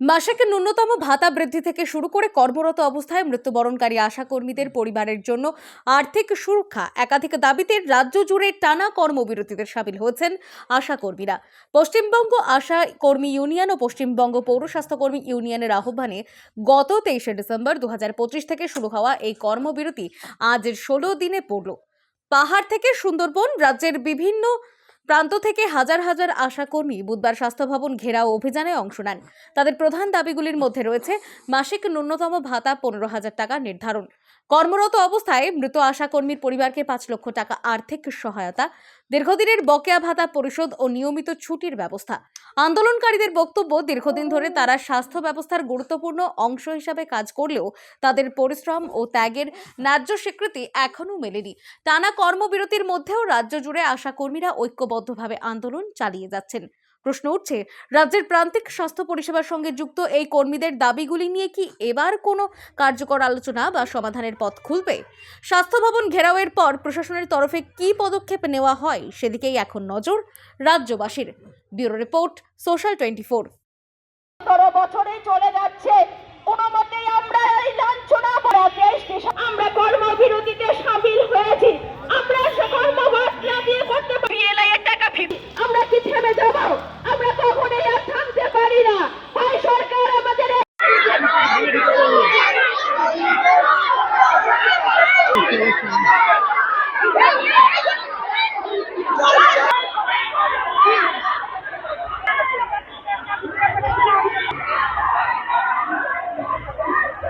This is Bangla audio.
মাসিক ন্যূনতম ভাতা বৃদ্ধি থেকে শুরু করে কর্মরত অবস্থায় মৃত্যুবরণকারী আশা কর্মীদের পরিবারের জন্য আর্থিক সুরক্ষা। একাধিক দাবিতে রাজ্য জুড়ে টানা কর্মবিরতিতে সামিল হয়েছেন আশা কর্মীরা পশ্চিমবঙ্গ আশা কর্মী ইউনিয়ন ও পশ্চিমবঙ্গ পৌর স্বাস্থ্যকর্মী ইউনিয়নের আহ্বানে গত তেইশে ডিসেম্বর দু হাজার পঁচিশ থেকে শুরু হওয়া এই কর্মবিরতি আজ ষোলো দিনে পড়ল। পাহাড় থেকে সুন্দরবন রাজ্যের বিভিন্ন প্রান্ত থেকে হাজার হাজার আশাকর্মী বুধবার স্বাস্থ্য ভবন ঘেরাও অভিযানে অংশ নেন। তাদের প্রধান দাবিগুলির মধ্যে রয়েছে মাসিক ন্যূনতম ভাতা পনেরো হাজার টাকা নির্ধারণ, কর্মরত অবস্থায় মৃত আশাকর্মীর পরিবারকে পাঁচ লক্ষ টাকা আর্থিক সহায়তা, দীর্ঘদিনের বকেয়া ভাতা পরিশোধ ও নিয়মিত ছুটির ব্যবস্থা। আন্দোলনকারীদের বক্তব্য, দীর্ঘদিন ধরে তারা স্বাস্থ্য ব্যবস্থার গুরুত্বপূর্ণ অংশ হিসাবে কাজ করলেও তাদের পরিশ্রম ও ত্যাগের ন্যায্য স্বীকৃতি এখনও মেলেনি। টানা কর্মবিরতির মধ্যেও রাজ্য জুড়ে আশাকর্মীরা ঐক্যবদ্ধভাবে আন্দোলন চালিয়ে যাচ্ছেন। প্রশ্ন উঠছে, রাজ্যের প্রান্তিক স্বাস্থ্য পরিষেবার সঙ্গে যুক্ত এই কর্মীদের দাবিগুলি নিয়ে কি এবার কোনো কার্যকর আলোচনা বা সমাধানের পথ খুলবে? স্বাস্থ্য ভবন ঘেরাওয়ের পর প্রশাসনের তরফে কি পদক্ষেপ নেওয়া হয় সেদিকেই এখন নজর রাজ্যবাসীর। Bureau report, social twenty four সতেরো বছরে চলে যাচ্ছে এই-